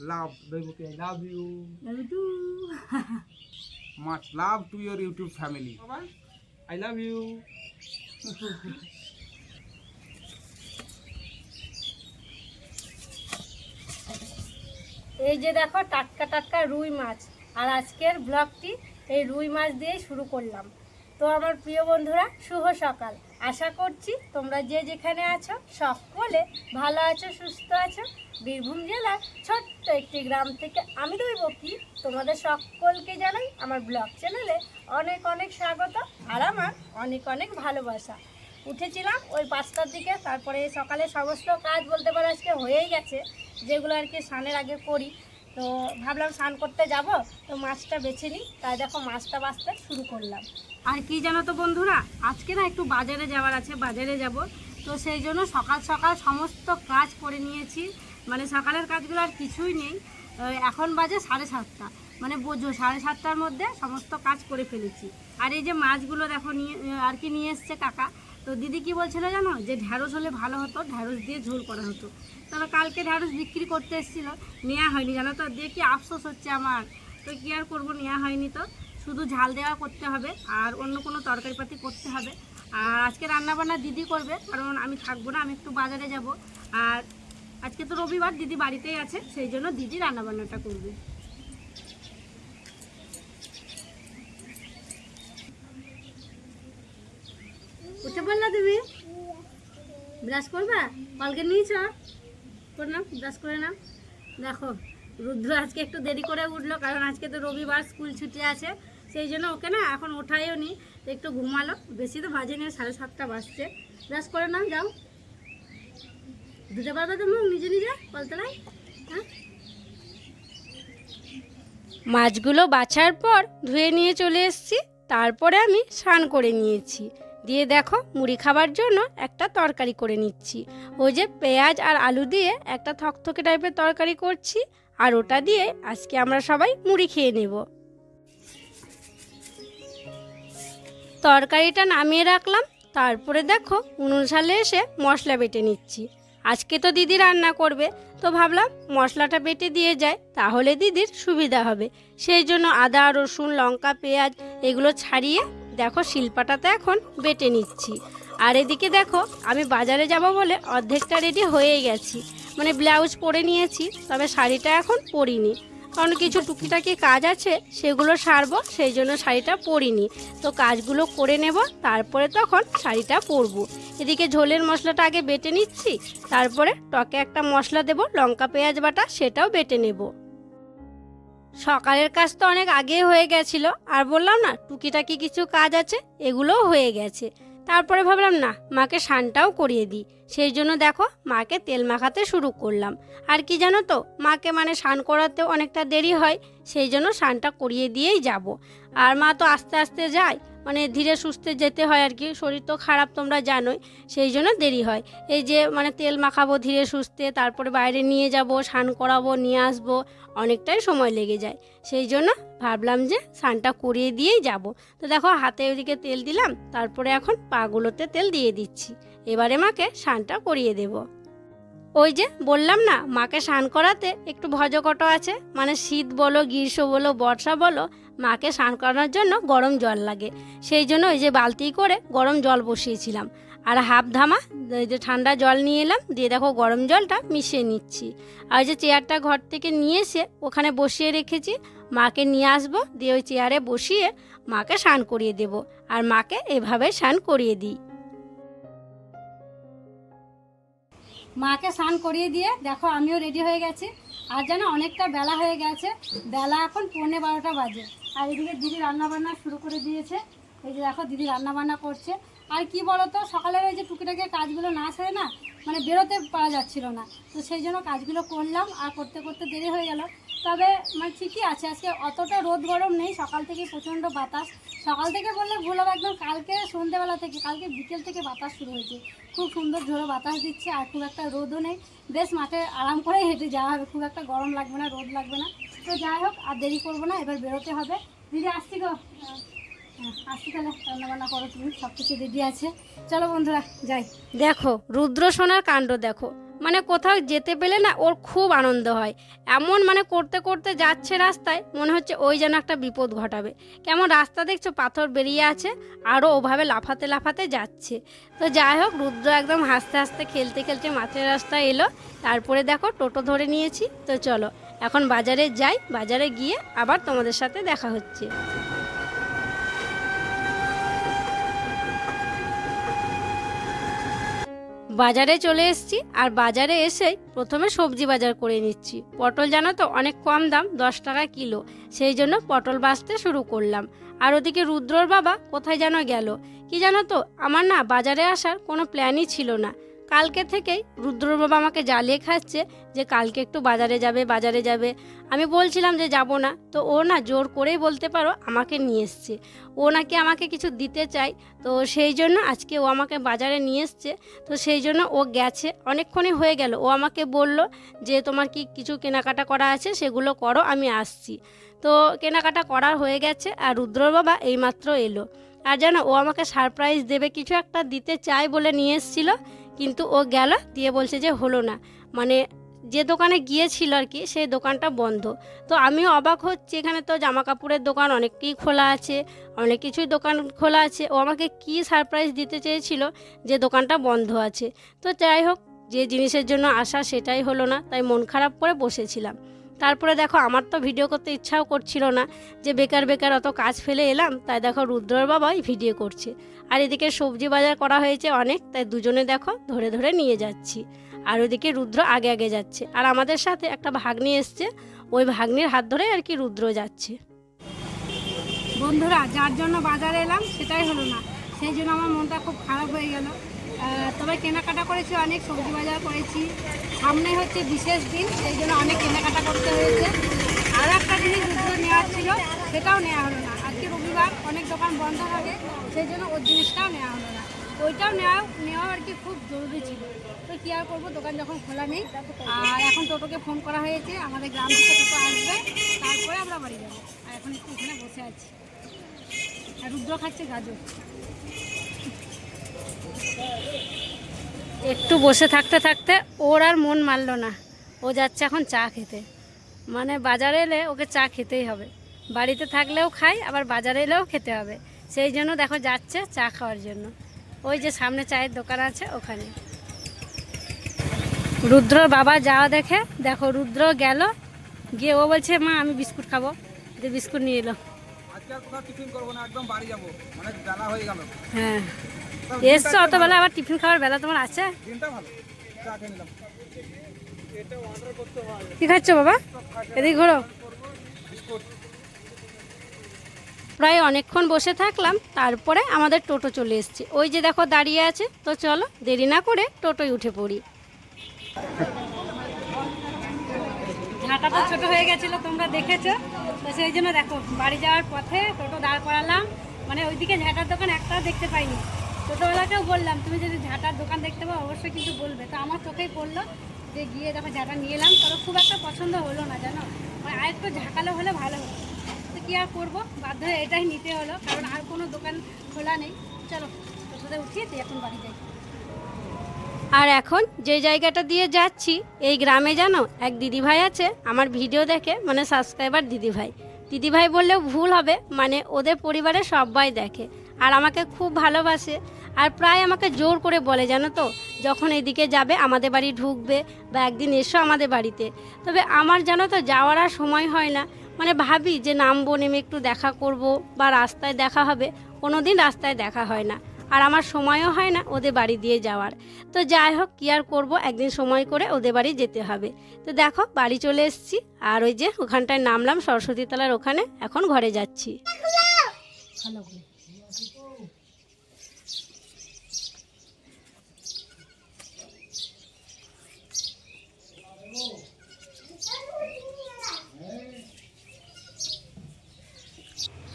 love Devaki I love you. Love too much love to your YouTube family. বাবা I love you. এই যে দেখো টাটকা টাটকা রুই মাছ। আর আজকের ব্লগটি এই রুই মাছ দিয়েই শুরু করলাম। তো আমার প্রিয় বন্ধুরা শুভ সকাল। আশা করছি তোমরা যে যেখানে আছো সকলে ভালো আছো, সুস্থ আছো। বীরভূম জেলার ছোট্ট একটি গ্রাম থেকে আমি দইব কি তোমাদের সকলকে জানাই আমার ব্লগ চ্যানেলে অনেক অনেক স্বাগত আর আমার অনেক অনেক ভালোবাসা। উঠেছিলাম ওই পাঁচটার দিকে, তারপরে সকালে সমস্ত কাজ বলতে পারো আজকে হয়েই গেছে, যেগুলো আর কি স্নানের আগে করি। তো ভাবলাম স্নান করতে যাব, তো মাছটা বেছে নিই। তাই দেখো মাছটা বাঁচতে শুরু করলাম। আর কি জানো তো বন্ধুরা, আজকে না একটু বাজারে যাওয়ার আছে, বাজারে যাব। তো সেই জন্য সকাল সকাল সমস্ত কাজ করে নিয়েছি। মানে সকালের কাজগুলো আর কিছুই নেই। এখন বাজে সাড়ে সাতটা। মানে বোঝো, সাড়ে সাতটার মধ্যে সমস্ত কাজ করে ফেলেছি। আর এই যে মাছগুলো দেখো নিয়ে আর কি নিয়ে এসছে কাকা তো দিদি কি বলছিল জানো? যে ঢ্যাঁড়স হলে ভালো হতো, ঢ্যাঁড়স দিয়ে ঝোল করা হতো। তবে কালকে ঢ্যাঁড়স বিক্রি করতে এসেছিল নেওয়া হয়নি জানো তো? দিয়ে কি আফসোস হচ্ছে আমার? তো কি আর করব নেওয়া হয়নি তো। শুধু ঝাল দেওয়া করতে হবে, আর অন্য কোনো তরকারিপাতি করতে হবে। আর আজকে রান্নাবান্না দিদি করবে, কারণ আমি থাকব না, আমি একটু বাজারে যাব। আর আজকে তো রবিবার, দিদি বাড়িতেই আছে, সেই জন্য দিদি রান্নাবান্নাটা করবে উঠে পড়লা তুমি ব্রাশ করবা? কলকে নিয়েছ? করে নাও, ব্রাশ করে নাও। দেখো, রুদ্র আজকে একটু দেরি করে উঠল, কারণ আজকে তো রবিবার, স্কুল ছুটি আছে। সেই জন্য ওকে না এখন ওঠাইও নি একটু ঘুমালো। বেশি তো বাজে নিয়ে সাড়ে সাতটা বাজছে। ব্রাশ করে নাও, যাও। ধুতে পারবে তো মুখ নিজে নিজে, কলতলায়? হ্যাঁ? মাছগুলো বাছার পর ধুয়ে নিয়ে চলে এসেছি, তারপরে আমি স্নান করে নিয়েছি। দিয়ে দেখো, মুড়ি খাবার জন্য একটা তরকারি করে নিচ্ছি। ওই যে পেঁয়াজ আর আলু দিয়ে একটা থকথকে টাইপের তরকারি করছি আর ওটা দিয়ে আজকে আমরা সবাই মুড়ি খেয়ে নেব। তরকারিটা নামিয়ে রাখলাম, তারপরে দেখো উনুন সালে এসে মশলা বেটে নিচ্ছি। আজকে তো দিদি রান্না করবে, তো ভাবলাম মশলাটা বেটে দিয়ে যায় তাহলে দিদির সুবিধা হবে। সেই জন্য আদা, রসুন, লঙ্কা, পেঁয়াজ এগুলো ছাড়িয়ে দেখো শিল্পাটাতে এখন বেটে নিচ্ছি। আর এদিকে দেখো, আমি বাজারে যাব বলে অর্ধেকটা রেডি হয়ে গেছি। মানে ব্লাউজ পরে নিয়েছি, তবে শাড়িটা এখন পরিনি। কারণ কিছু টুকিটাকি কাজ আছে, সেগুলো সারবো, সেই জন্য শাড়িটা পরিনি। তো কাজগুলো করে নেব, তারপরে তখন শাড়িটা পরবো। এদিকে ঝোলের মশলাটা আগে বেটে নিচ্ছি, তারপরে টকে একটা মশলা দেব, লঙ্কা, পেঁয়াজ বাটা, সেটাও বেটে নেব। সকালের কাজ তো অনেক আগে হয়ে গেছিল। আর বললাম না, টুকিটাকি কিছু কাজ আছে, এগুলোও হয়ে গেছে। তারপরে ভাবলাম, না, মাকে স্নানটাও করিয়ে দিই। সেই জন্য দেখো, মাকে তেল মাখাতে শুরু করলাম। আর কি জানো তো, মাকে মানে স্নান করাতে অনেকটা দেরি হয়, সেই জন্য স্নানটা করিয়ে দিয়েই যাব। আর মা তো আস্তে আস্তে যায় মানে ধীরে সুস্থে যেতে হয় আর কি, শরীর তো খারাপ তোমরা জানোই, সেই জন্য দেরি হয়। এই যে মানে তেল মাখাবো, ধীরে সুস্থে, তারপরে বাইরে নিয়ে যাব, স্নান করাবো, নিয়ে আসব, অনেকটাই সময় লেগে যায়। সেই জন্য ভাবলাম যে স্নানটা করিয়ে দিয়েই যাব। তো দেখো হাতে ওইদিকে তেল দিলাম, তারপরে এখন পাগুলোতে তেল দিয়ে দিচ্ছি। এবারে মাকে স্নানটা করিয়ে দেব। ওই যে বললাম না, মাকে স্নান করাতে একটু ভজকট আছে মানে শীত বলো, গ্রীষ্ম বলো, বর্ষা বলো, মাকে স্নান করানোর জন্য গরম জল লাগে। সেই জন্য ওই যে বালতি করে গরম জল বসিয়েছিলাম। আর হাফ ধামা, ওই যে ঠান্ডা জল নিয়ে এলাম, দিয়ে দেখো গরম জলটা মিশিয়ে নিচ্ছি। আর যে চেয়ারটা ঘর থেকে নিয়ে এসে ওখানে বসিয়ে রেখেছি, মাকে নিয়ে আসব, দিয়ে ওই চেয়ারে বসিয়ে মাকে স্নান করিয়ে দেব। আর মাকে এভাবে স্নান করিয়ে দিই। মাকে স্নান করিয়ে দিয়ে, দেখো আমিও রেডি হয়ে গেছি। আর যেন অনেকটা বেলা হয়ে গেছে, বেলা এখন পৌনে বারোটা বাজে। আর এদিকে দিদি রান্নাবান্না শুরু করে দিয়েছে। এই যে দেখো দিদি রান্নাবান্না করছে। আর কি বলতো, সকালের ওই যে টুকিটাকি কাজগুলো না সেরে না মানে বেরোতে পারা যাচ্ছিল না। তো সেই জন্য কাজগুলো করলাম, আর করতে করতে দেরি হয়ে গেল। তবে মানে ঠিকই আছে, আজকে অতটা রোদ গরম নেই, সকাল থেকে প্রচণ্ড বাতাস। সকাল থেকে বললে ভুল হবে একদম কালকে সন্ধ্যেবেলা থেকে কালকে বিকেল থেকে বাতাস শুরু হয়েছে। খুব সুন্দর ঝোড়ো বাতাস দিচ্ছে আর খুব একটা রোদও নেই। বেশ মাঠে আরাম করে হেঁটে যাওয়া হবে খুব একটা গরম লাগবে না রোদ লাগবে না। তো যাই হোক আর দেরি করব না এবার বেরোতে হবে। দিদি আসছি গো। হ্যাঁ, সব কিছু রেডি আছে। চলো বন্ধুরা যাই। দেখো রুদ্র সোনার কাণ্ড দেখো। মানে কোথাও যেতে পেলে না ওর খুব আনন্দ হয়। এমন মানে করতে করতে যাচ্ছে রাস্তায়, মনে হচ্ছে ওই যেন একটা বিপদ ঘটাবে। কেমন রাস্তা দেখছ? পাথর বেরিয়ে আছে আরও ওভাবে লাফাতে লাফাতে যাচ্ছে। তো যাই হোক, রুদ্র একদম হাসতে হাসতে খেলতে খেলতে মাঠের রাস্তায় এলো। তারপরে দেখো, টোটো ধরে নিয়েছি। তো চলো, এখন বাজারে যাই। বাজারে গিয়ে আবার তোমাদের সাথে দেখা হচ্ছে। বাজারে চলে এসেছি আর বাজারে এসে প্রথমে সবজি বাজার করে নিচ্ছি। পটল জানো তো অনেক কম দাম, দশ টাকা কিলো। সেই জন্য পটল বাঁচতে শুরু করলাম। আর ওদিকে রুদ্রর বাবা কোথায় যেন গেল। কি জানো তো, আমার না বাজারে আসার কোনো প্ল্যানই ছিল না। কালকে থেকেই রুদ্রর বাবা আমাকে জ্বালিয়ে খাচ্ছে যে কালকে একটু বাজারে যাবে বাজারে যাবে। আমি বলছিলাম যে যাব না। তো ও না জোর করেই বলতে পারো আমাকে নিয়ে এসছে। ও নাকি আমাকে কিছু দিতে চাই তো সেই জন্য আজকে ও আমাকে বাজারে নিয়ে এসছে। তো সেই জন্য ও গেছে। অনেকক্ষণই হয়ে গেল। ও আমাকে বলল যে তোমার কি কিছু কেনাকাটা করা আছে? সেগুলো করো, আমি আসছি। তো কেনাকাটা করা হয়ে গেছে আর রুদ্রর বাবা এইমাত্র এলো। আর জানো ও আমাকে সারপ্রাইজ দেবে, কিছু একটা দিতে চায় বলে নিয়ে এসেছিল। কিন্তু ও গেল, দিয়ে বলছে যে হলো না। মানে যে দোকানে গিয়েছিল আর কি, সেই দোকানটা বন্ধ। তো আমিও অবাক হচ্ছি, এখানে তো জামা কাপড়ের দোকান অনেকই খোলা আছে, অনেক কিছুই দোকান খোলা আছে। ও আমাকে কি সারপ্রাইজ দিতে চেয়েছিল যে দোকানটা বন্ধ আছে। তো যাই হোক, যে জিনিসের জন্য আসা সেটাই হলো না, তাই মন খারাপ করে বসেছিলাম। তারপরে দেখো, আমার তো ভিডিও করতে ইচ্ছাও করছিল না যে বেকার বেকার অত কাজ ফেলে এলাম, তাই দেখো রুদ্রর বাবাই ভিডিও করছে। আর এদিকে সবজি বাজার করা হয়েছে অনেক, তাই দুজনে দেখো ধরে ধরে নিয়ে যাচ্ছি। আর ওদিকে রুদ্র আগে আগে যাচ্ছে। আর আমাদের সাথে একটা ভাগ্নি এসছে, ওই ভাগ্নির হাত ধরে আর কি রুদ্র যাচ্ছে। বন্ধুরা, যার জন্য বাজারে এলাম, সেটাই হলো না। সেই জন্য আমার মনটা খুব খারাপ হয়ে গেল। তবে কেনাকাটা করেছি, অনেক সবজি বাজার করেছি। সামনে হচ্ছে বিশেষ দিন, সেই জন্য অনেক কেনাকাটা করতে হয়েছে। আর একটা জিনিস রুদ্র নেওয়ার ছিল, সেটাও নেওয়া হলো না। আজকে রবিবার, অনেক দোকান বন্ধ থাকে, সেই জন্য ওর জিনিসটাও নেওয়া হলো না। ওইটাও নেওয়া নেওয়া আর কি খুব জরুরি ছিল। তো কী আর করব, দোকান যখন খোলা নেই, আর এখন টোটোকে ফোন করা হয়েছে, আমাদের গ্রাম থেকে টোটো আসবে, তারপরে আমরা বাড়ি যাব। আর এখন একটু এখানে বসে আছি। আর রুদ্র খাচ্ছে গাজর। একটু বসে থাকতে থাকতে ওর আর মন মানলো না। ও যাচ্ছে এখন চা খেতে। মানে বাজারে এলে ওকে চা খেতেই হবে। বাড়িতে থাকলেও খাই আবার বাজারে এলেও খেতে হবে। সেই জন্য দেখো যাচ্ছে চা খাওয়ার জন্য। ওই যে সামনে চায়ের দোকান আছে ওখানে। রুদ্র বাবা যাওয়া দেখে দেখো রুদ্র গেল। গিয়ে ও বলছে মা আমি বিস্কুট খাব। যে বিস্কুট নিয়ে এলো। আজকে যাব অনেক বেলা এসছো আবার টিফিন খাওয়ার বেলা তোমার আছে? কি খাচ্ছ বাবা? এদিকে ঘোরো। প্রায় অনেকক্ষণ বসে থাকলাম তারপরে আমাদের টোটো চলে এসছে। ওই যে দেখো দাঁড়িয়ে আছে তো চলো দেরি না করে টোটোয় উঠে পড়ি। ঝাঁটাটা ছোট হয়ে গেছিল তোমরা দেখেছ? তো সেই জন্য দেখো বাড়ি যাওয়ার পথে টোটো দাঁড় করালাম। মানে ওইদিকে ঝাঁটার দোকান একটাও দেখতে পাইনি। টোটোওয়ালাকেও বললাম, তুমি যদি ঝাঁটার দোকান দেখতে পাও, অবশ্যই কিন্তু বলবে। তো আমার চোখেই পড়ল যে গিয়ে দেখো ঝাঁটা নিয়ে এলাম, তবে খুব একটা পছন্দ হলো না, জানো? মানে আরেকটু ঝাঁকালো হলে ভালো হতো। তো কী আর করব? বাধ্য হয়ে এটাই নিতে হলো, কারণ আর কোনো দোকান খোলা নেই। চলো টোটোতে উঠিয়ে তুই এখন বাড়ি যাই। আর এখন যে জায়গাটা দিয়ে যাচ্ছি, এই গ্রামে জানো, এক দিদিভাই আছে, আমার ভিডিও দেখে মানে সাবস্ক্রাইবার দিদিভাই। দিদিভাই বললেও ভুল হবে মানে ওদের পরিবারে সবাই দেখে। আর আমাকে খুব ভালোবাসে। আর প্রায় আমাকে জোর করে বলে জানো তো যখন এদিকে যাবে আমাদের বাড়ি ঢুকবে বা একদিন এসো আমাদের বাড়িতে। তবে আমার জানো তো যাওয়ার আর সময় হয় না। মানে ভাবি যে নামবো নেমে একটু দেখা করব বা রাস্তায় দেখা হবে। কোনো দিন রাস্তায় দেখা হয় না। আর আমার সময়ও হয় না ওদের বাড়ি দিয়ে যাওয়ার। তো যাই হোক কী আর করব? একদিন সময় করে ওদের বাড়ি যেতে হবে। তো দেখো বাড়ি চলে এসেছি। আর ওই যে ওখানটায় নামলাম সরস্বতীতলার ওখানে। এখন ঘরে যাচ্ছি।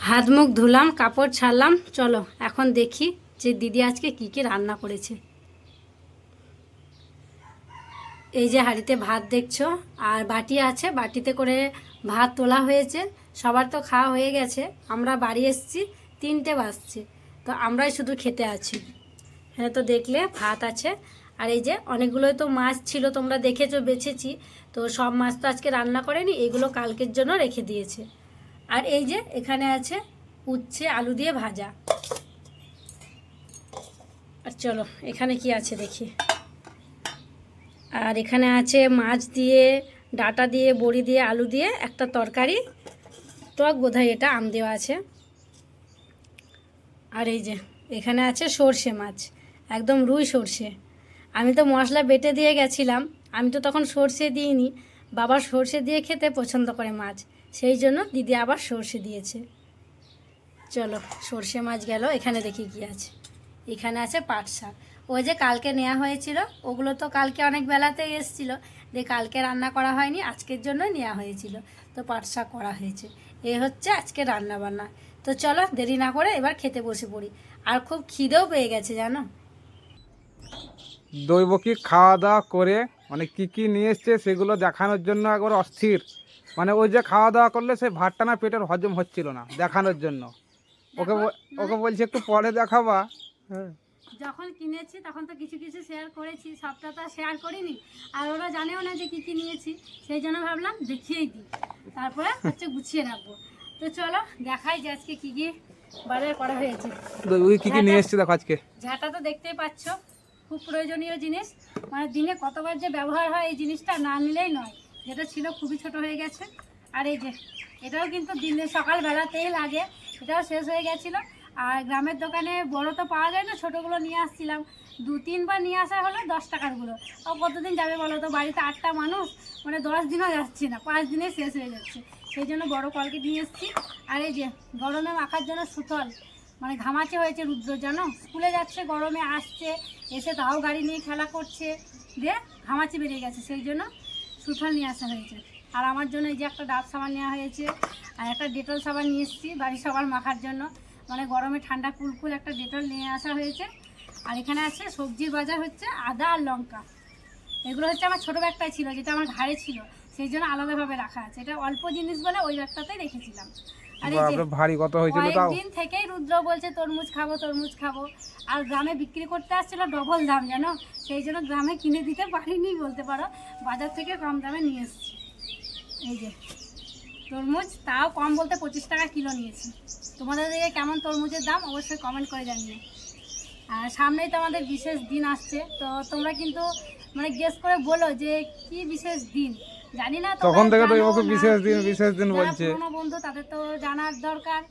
হাত মুখ ধুলাম, কাপড় ছাড়লাম, চলো, এখন দেখি যে দিদি আজকে কি কি রান্না করেছে। এই যে হাঁড়িতে ভাত দেখছ, আর বাটি আছে, বাটিতে করে ভাত তোলা হয়েছে, সবার তো খাওয়া হয়ে গেছে, আমরা বাড়ি এসেছি, তিনটে বাজছে, তো আমরাই শুধু খেতে আছি। হ্যাঁ তো দেখলে ভাত আছে, আর এই যে অনেকগুলোই তো মাছ ছিল, তোমরা দেখেছ, বেছেছি, তো সব মাছ তো আজকে রান্না করেনি, এগুলো কালকের জন্য রেখে দিয়েছে। আর এই যে এখানে আছে উচ্ছে আলু দিয়ে ভাজা। আর চলো, এখানে কি আছে দেখি। আর এখানে আছে মাছ দিয়ে, ডাটা দিয়ে, বড়ি দিয়ে, আলু দিয়ে একটা তরকারি। টক বোধহয় এটা আম দেওয়া আছে। আর এই যে, এখানে আছে সর্ষে মাছ, একদম রুই সর্ষে। আমি তো মশলা বেটে দিয়ে গেছিলাম, আমি তো তখন সর্ষে দিইনি। বাবা সর্ষে দিয়ে খেতে পছন্দ করে মাছ। সেই জন্য দিদি আবার সর্ষে দিয়েছে। চলো, সর্ষে মাছ গেল, এখানে দেখি কি আছে। এখানে আছে পাট শাক। ওই যে কালকে নেওয়া হয়েছিল, ওগুলো তো কালকে অনেক বেলাতেই এসেছিল। দিয়ে কালকে রান্না করা হয়নি, আজকের জন্য নেওয়া হয়েছিল। তো পাট শাক করা হয়েছে। এ হচ্ছে আজকে রান্না বান্না। তো চলো, দেরি না করে এবার খেতে বসে পড়ি। আর খুব খিদেও পেয়ে গেছে, জানো? দৈবকী খাওয়া দাওয়া করে মানে কি কি নিয়ে এসছে সেগুলো দেখানোর জন্য একবার অস্থির। মানে ওই যে খাওয়া দাওয়া করলে সেই ভাতটা না পেটের হজম হচ্ছিল না দেখানোর জন্য। ওকে বল- ওকে বলছি একটু পরে দেখাবা? হ্যাঁ। যখন কিনেছি তখন তো কিছু কিছু শেয়ার করেছি সবটা তো শেয়ার করিনি। আর ওরা জানেও না যে কী কী নিয়েছি সেই জন্য ভাবলাম দেখিয়েই দিই। তারপরে হচ্ছে গুছিয়ে রাখব। তো চলো দেখাই যে আজকে কী কী বাজার করা হয়েছে। কি কি নিয়ে এসছে দেখো আজকে? ঝাঁটা তো দেখতেই পাচ্ছ খুব প্রয়োজনীয় জিনিস। মানে দিনে কতবার যে ব্যবহার হয় এই জিনিসটা না নিলেই নয়। যেটা ছিল খুবই ছোট হয়ে গেছে। আর এই যে, এটাও কিন্তু দিনে সকালবেলাতেই লাগে এটাও শেষ হয়ে গেছিল। আর গ্রামের দোকানে বড় তো পাওয়া যায় না, ছোটোগুলো নিয়ে আসছিলাম। দু তিনবার নিয়ে আসা হলো দশ টাকারগুলো ও কতদিন যাবে বলো তো? বাড়িতে আটটা মানুষ মানে দশ দিনও যাচ্ছে না, পাঁচ দিনে শেষ হয়ে যাচ্ছে। সেই জন্য বড় কলকেট নিয়ে এসেছি। আর এই যে, গরমে মাখার জন্য সুতল মানে ঘামাচে হয়েছে রুদ্র, জানো? স্কুলে যাচ্ছে, গরমে আসছে, এসে তাও গাড়ি নিয়ে খেলা করছে। দিয়ে ঘামাচে বেরিয়ে গেছে, সেই জন্য সুথল নিয়ে আসা হয়েছে। আর আমার জন্য এই যে একটা ডাব সাবান নেওয়া হয়েছে, আর একটা ডেটল সাবান নিয়ে এসেছি বাড়ির সবার মাখার জন্য। মানে গরমে ঠান্ডা কুলকুল একটা ডেটল নিয়ে আসা হয়েছে। আর এখানে আছে সবজির বাজার হচ্ছে আদা আর লঙ্কা। এগুলো হচ্ছে আমার ছোটো ব্যাগটাই ছিল, যেটা আমার ঘাড়ে ছিল। সেই জন্য আলাদাভাবে রাখা আছে। এটা অল্প জিনিস বলে ওই ব্যাগটাতেই রেখেছিলাম। ভারী কত হয়েছিল তাও। কয়েকদিন থেকেই রুদ্র বলছে তরমুজ খাব তরমুজ খাব। আর গ্রামে বিক্রি করতে আসছিল ডবল দাম জানো? সেই জন্য গ্রামে কিনে দিতে পারিনি বলতে পারো। বাজার থেকে কম দামে নিয়ে এসেছি। এই যে তরমুজ তাও কম বলতে পঁচিশ টাকা কিলো নিয়েছি। তোমাদের দিকে কেমন তরমুজের দাম অবশ্যই কমেন্ট করে জানিও। আর সামনেই তো আমাদের বিশেষ দিন আসছে তো তোমরা কিন্তু মানে গেস করে বলো যে কি বিশেষ দিন। জানি না তখন থেকে তো ওকে বিশেষ দিন বিশেষ দিন বলছে। বন্ধু তাদের তো জানার দরকার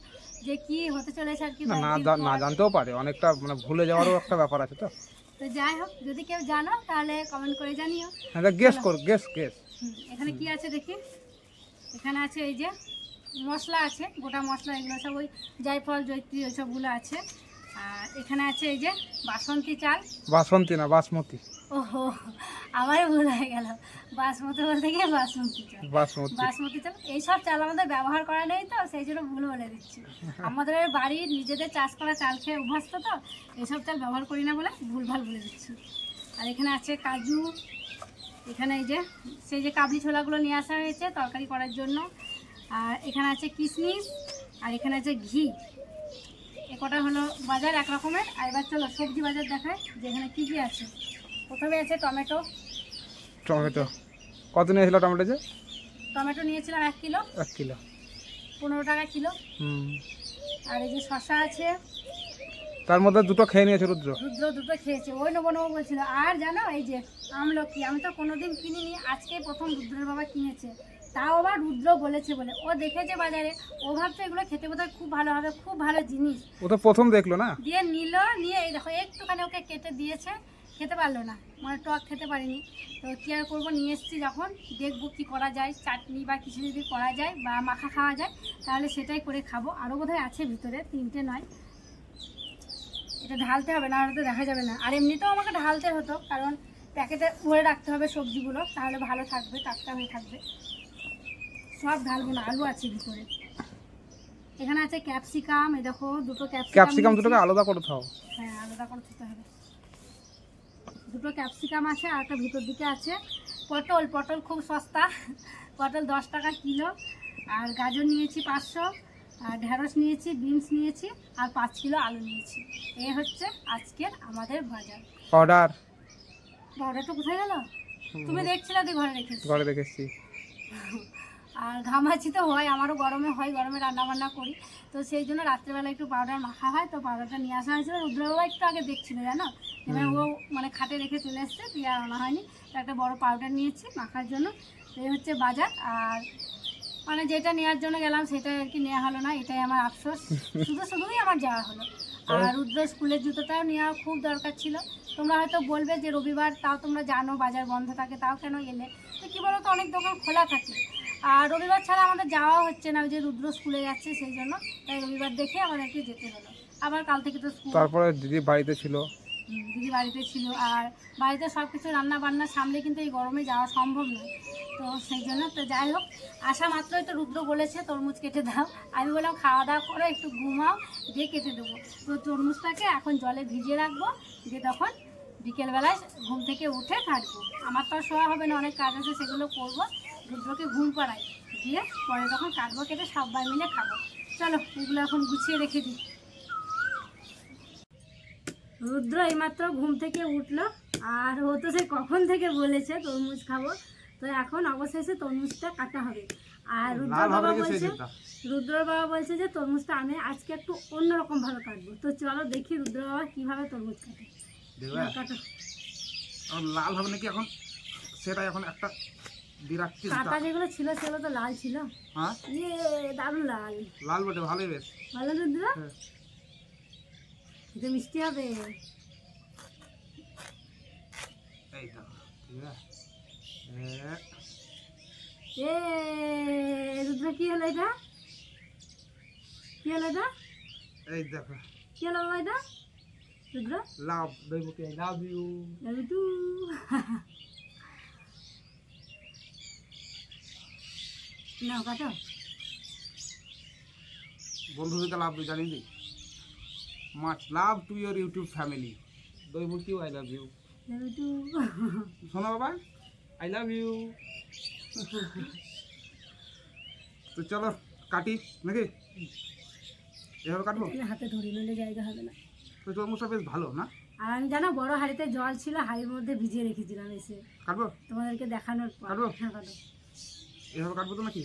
যে কি হতে চলেছে আর কি না না। জানতেও পারে অনেকটা মানে ভুলে যাওয়ারও একটা ব্যাপার আছে তো। তো যাই হোক যদি কেউ জানো তাহলে কমেন্ট করে জানিও। হ্যাঁ গেস কর গেস গেস এখানে কি আছে দেখি? এখানে আছে এই যে মশলা আছে গোটা মশলা এগুলো সব ওই জায়ফল জৈত্রী ওই সবগুলো আছে। আর এখানে আছে এই যে বাসন্তী চাল। বাসন্তী না বাসমতি। ওহো আমারও ভুল হয়ে গেল। বাসমতি বলতে গিয়ে বাসমতি চাল। বাসমতি। বাসমতি চাল এইসব চাল আমাদের ব্যবহার করা নেই তো সেই জন্য ভুল বলে দিচ্ছি। আমাদের বাড়ির নিজেদের চাষ করা চাল খেয়ে অভ্যস্ত তো এইসব চাল ব্যবহার করি না বলে ভুলভাল বলে দিচ্ছি। আর এখানে আছে কাজু এখানে এই যে সেই যে কাবলি ছোলাগুলো নিয়ে আসা হয়েছে তরকারি করার জন্য। আর এখানে আছে কিশমিশ আর এখানে আছে ঘি। এ কটা হলো বাজার এক রকমের আর এবার চলো সবজি বাজার দেখায় যে এখানে কী কী আছে। প্রথমে আছে টমেটো। টমেটো। কত নিয়েছিল টমেটো যে? টমেটো নিয়েছিলাম এক কিলো। এক কিলো। পনেরো টাকা কিলো। হুম। আর এই যে শশা আছে। তার মধ্যে দুটো খেয়ে নিয়েছে রুদ্র। রুদ্র দুটো খেয়েছে। ওই নেব নেব বলছিল। আর জানো এই যে আমলকি আমি তো কোনোদিন কিনিনি আজকে প্রথম রুদ্রের বাবা কিনেছে। তাও আবার রুদ্র বলেছে বলে। ও দেখেছে বাজারে ও ভাবছে এগুলো খেতে বোধহয় খুব ভালো হবে খুব ভালো জিনিস। ও তো প্রথম দেখল না? দিয়ে নিল নিয়ে এই দেখো একটুখানি ওকে কেটে দিয়েছে। খেতে পারল না। মানে টক খেতে পারিনি। তো কী আর করব? নিয়ে এসেছি যখন। দেখব কি করা যায়। চাটনি বা কিছু যদি করা যায় বা মাখা খাওয়া যায় তাহলে সেটাই করে খাব। আরও বোধহয় আছে ভিতরে তিনটে নয়। এটা ঢালতে হবে না হলে তো দেখা যাবে না। আর এমনিতেও আমাকে ঢালতে হতো কারণ প্যাকেটে ভরে রাখতে হবে সবজিগুলো তাহলে ভালো থাকবে টাটকা হয়ে থাকবে। সব ঢালবো না আলু আছে ভিতরে। এখানে আছে ক্যাপসিকাম এ দেখো দুটো ক্যাপসিকাম ক্যাপসিকাম দুটোকে আলাদা করে খাও হ্যাঁ আলাদা করে খেতে হবে। দুটো ক্যাপসিকাম আছে আর একটা ভিতর দিকে আছে। পটল পটল খুব সস্তা। পটল দশ টাকা কিলো। আর গাজর নিয়েছি পাঁচশো। আর ঢেঁড়স নিয়েছি বিনস নিয়েছি আর পাঁচ কিলো আলু নিয়েছি। এই হচ্ছে আজকের আমাদের বাজার। অর্ডার অর্ডারটা কোথায় গেল? তুমি দেখছিলে তুই ঘরে রেখেছি। ঘরে দেখেছি আর ঘামাচি তো হয় আমারও গরমে হয় গরমে রান্না বান্না করি। তো সেই জন্য রাত্রেবেলা একটু পাউডার মাখা হয় তো পাউডারটা নিয়ে আসা হয়েছিল। রুদ্রবাবা একটু আগে দেখছিল জানো? এবার ও মানে খাটে রেখে চলে এসছে দিয়ে আর আনা হয়নি। তো একটা বড় পাউডার নিয়েছি মাখার জন্য। এই হচ্ছে বাজার আর মানে যেটা নেওয়ার জন্য গেলাম সেটা আর কি নেওয়া হলো না এটাই আমার আফসোস। শুধু শুধুই আমার যাওয়া হলো। আর রুদ্র স্কুলের জুতোটাও নেওয়া খুব দরকার ছিল। তোমরা হয়তো বলবে যে রবিবার তাও তোমরা জানো বাজার বন্ধ থাকে তাও কেন এলে? তো কী বলো তো অনেক দোকান খোলা থাকে। আর রবিবার ছাড়া আমাদের যাওয়া হচ্ছে না ওই যে রুদ্র স্কুলে যাচ্ছে সেই জন্য তাই রবিবার দেখে আমাদেরকে যেতে হলো। আবার কাল থেকে তো স্কুল তারপরে দিদি বাড়িতে ছিল? দিদি বাড়িতে ছিল আর বাড়িতে সব কিছু রান্না বান্না সামলে কিন্তু এই গরমে যাওয়া সম্ভব নয়। তো সেই জন্য তো যাই হোক আসা মাত্রই তো রুদ্র বলেছে তরমুজ কেটে দাও। আমি বললাম খাওয়া দাওয়া করো একটু ঘুমাও দিয়ে কেটে দেবো। তো তরমুজটাকে এখন জলে ভিজিয়ে রাখব দিয়ে তখন বিকেলবেলায় ঘুম থেকে উঠে কাটবো। আমার তো আর শোয়া হবে না অনেক কাজ আছে সেগুলো করব। রুদ্রকে ঘুম পাড়াই। দিয়ে পরে তখন কাটবো কেটে সবাই মিলে খাব। চলো এগুলো এখন গুছিয়ে রেখে দিই। রুদ্র এইমাত্র ঘুম থেকে উঠল আর ও তো সে কখন থেকে বলেছে তরমুজ খাব। তো এখন অবশেষে তরমুজটা কাটা হবে। আর রুদ্র বাবা বলছে? রুদ্র বাবা বলছে যে তরমুজটা আমি আজকে একটু অন্যরকম ভাবে কাটবো। তো চলো দেখি রুদ্র বাবা কীভাবে তরমুজ কাটে। দেখবে নাও, কাটো। লাল হবে নাকি এখন? সেটা এখন একটা বিরাট চিন্তা যেগুলো ছিল সেগুলো তো লাল ছিল। হ্যাঁ? ইয়ে দারুণ লাল। লাল বটে ভালোই বেশ। ভালো হ্যাঁ। মিষ্টি হবে। এই এ, এ কি হলো এটা? কি হলো এটা? এই দেখো। কি হলো এটা? রুদ্র? লাভ দইবুকে আই লাভ ইউ নাও কাটো। বন্ধুদেরকে লাভ জানি দি much love to your YouTube family দইবুকিও I love you শোনো বাবা। আই লাভ ইউ তো চলো কাটি নাকি? এভাবে কাটবো? হাতে ধরি নিলে জায়গা হবে না। তো তরমুজটা বেশ ভালো না? আর আমি জানো বড় হাঁড়িতে জল ছিল হাঁড়ির মধ্যে ভিজিয়ে রেখেছিলাম এসে। কাটবো? তোমাদেরকে দেখানোর পর। কাটবো? হ্যাঁ কাটো। এভাবে কাটবো তো নাকি?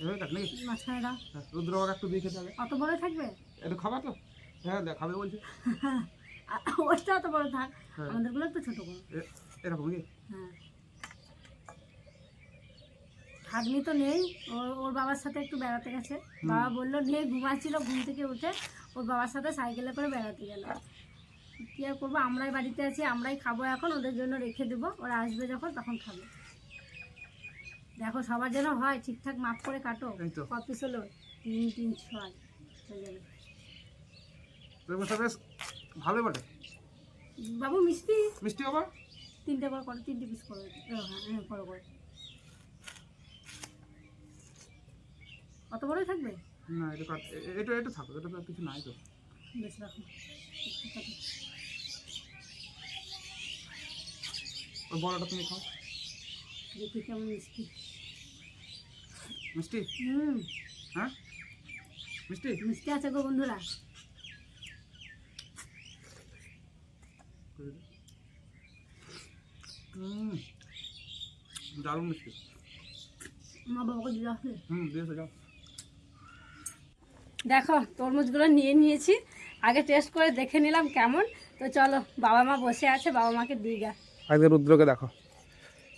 এভাবে কাট নাকি? মাঝখানে দাও। হ্যাঁ, একটু দিয়ে খেতে হবে। অত বড় থাকবে? একটু খাবা তো। হ্যাঁ খাবে বলছে। ওটা অত বড় থাক হ্যাঁ। আমাদেরগুলো একটু ছোট করো। এরকম কি হ্যাঁ। ভাগ্নি তো নেই ওর ওর বাবার সাথে একটু বেড়াতে গেছে। বাবা বলল নিয়ে ঘুমাচ্ছিল ঘুম থেকে উঠে। ওর বাবার সাথে সাইকেলে করে বেড়াতে গেল। কী আর করব? আমরাই বাড়িতে আছি আমরাই খাব এখন ওদের জন্য রেখে দেবো। ওরা আসবে যখন তখন খাবে। দেখো সবার যেন হয় ঠিকঠাক মাপ করে কাটো। এই তো। কত পিস হলো তিন তিন ছয়। বেশ ভালোই বটে। বাবু মিষ্টি? মিষ্টি বাবা? তিনটে করে করো তিনটে পিস করো। হ্যাঁ করো করো। অত বড়ই থাকবে? না এটা এটা এটা থাকো এটা তো কিছু নাই তো। বেশ রাখো। বড়টা তুমি খাও। দেখি কেমন মিষ্টি। মিষ্টি? হুম। হ্যাঁ? মিষ্টি? মিষ্টি আছে গো বন্ধুরা। হুম। দারুণ মিষ্টি। মা বাবাকে দিয়ে আসলে হুম দিয়েছে যাও। দেখো তরমুজগুলো নিয়ে নিয়েছি। আগে টেস্ট করে দেখে নিলাম কেমন। তো চলো বাবা মা বসে আছে বাবা মাকে দিয়ে গা। রুদ্রকে দেখো।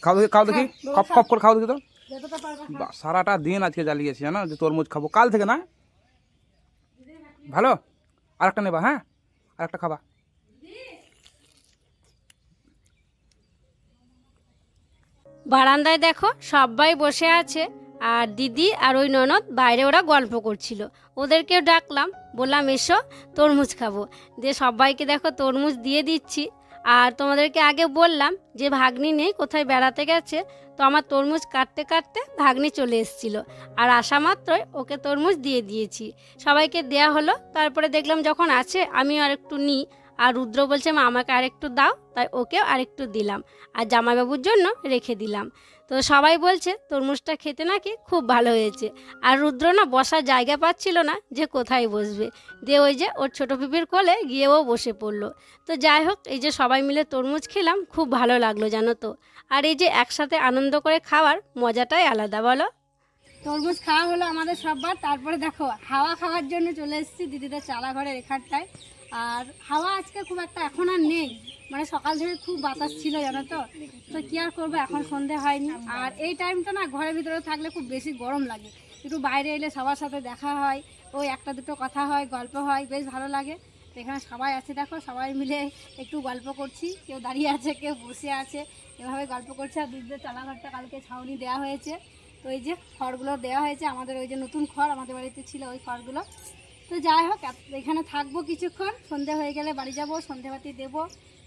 খাও দেখি খাও দেখি। হ্যাঁ, খপ খপ করে খাও দেখি তো। সারাটা দিন আজকে জ্বালিয়েছি জানো? যে তরমুজ খাব। কাল থেকে না? ভালো? আর একটা নেবা হ্যাঁ? আর একটা খাবা। বারান্দায় দেখো সবাই বসে আছে আর দিদি আর ওই ননদ বাইরে ওরা গল্প করছিল। ওদেরকেও ডাকলাম বললাম এসো তরমুজ খাব। দিয়ে সবাইকে দেখো তরমুজ দিয়ে দিচ্ছি। আর তোমাদেরকে আগে বললাম যে ভাগ্নি নেই, কোথায় বেড়াতে গেছে, তো আমার তরমুজ কাটতে কাটতে ভাগ্নি চলে এসেছিল। আর আসা মাত্রই ওকে তরমুজ দিয়ে দিয়েছি। সবাইকে দেয়া হলো, তারপরে দেখলাম যখন আছে, আমিও আর একটু নিই। আর রুদ্র বলছে, মা, আমাকে আরেকটু দাও। তাই ওকেও আরেকটু দিলাম। আর জামাইবাবুর জন্য রেখে দিলাম। তো সবাই বলছে, তরমুজটা খেতে নাকি খুব ভালো হয়েছে। আর রুদ্র না বসার জায়গা পাচ্ছিল না যে কোথায় বসবে। দিয়ে ওই যে ওর ছোটো পিপির কোলে গিয়ে ও বসে পড়ল। তো যাই হোক, এই যে সবাই মিলে তরমুজ খেলাম, খুব ভালো লাগল জানো তো। আর এই যে একসাথে আনন্দ করে খাওয়ার মজাটাই আলাদা, বলো? তরমুজ খাওয়া হলো আমাদের সববার। তারপরে দেখো, হাওয়া খাওয়ার জন্য চলে এসেছি দিদিদের চালা ঘরের এখানটায়। আর হাওয়া আজকে খুব একটা এখন আর নেই। মানে সকাল থেকে খুব বাতাস ছিল, জানো তো? তো কী আর করব, এখন সন্ধে হয়নি। আর এই টাইমটা না ঘরের ভিতরে থাকলে খুব বেশি গরম লাগে। একটু বাইরে এলে সবার সাথে দেখা হয় ওই একটা দুটো কথা হয়, গল্প হয়, বেশ ভালো লাগে। এখানে সবাই আছে, দেখো, সবাই মিলে একটু গল্প করছি। কেউ দাঁড়িয়ে আছে, কেউ বসে আছে। এভাবে গল্প করছে, আর দিদিদের চালাঘরটা কালকে ছাউনি দেওয়া হয়েছে। তো এই যে খড়গুলো দেওয়া হয়েছে, আমাদের ওই যে নতুন খড়, আমাদের বাড়িতে ছিল ওই খড়গুলো। তো যাই হোক এখানে থাকব কিছুক্ষণ। সন্ধে হয়ে গেলে বাড়ি যাব সন্ধেবাতি দেবো।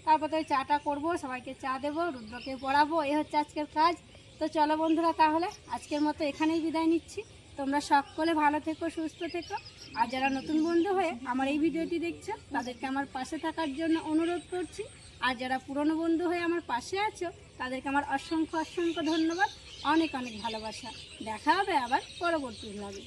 তারপর তো চাটা করব, সবাইকে চা দেবো, রুদ্রকে পড়াবো এই হচ্ছে আজকের কাজ। তো চলো বন্ধুরা তাহলে, আজকের মতো এখানেই বিদায় নিচ্ছি। তোমরা সকলে ভালো থেকো, সুস্থ থেকো। আর যারা নতুন বন্ধু হয়ে আমার এই ভিডিওটি দেখছ, তাদেরকে আমার পাশে থাকার জন্য অনুরোধ করছি। আর যারা পুরনো বন্ধু হয়ে আমার পাশে আছো, তাদেরকে আমার অসংখ্য অসংখ্য ধন্যবাদ। অনেক অনেক ভালোবাসা। দেখা হবে আবার পরবর্তী ভাবে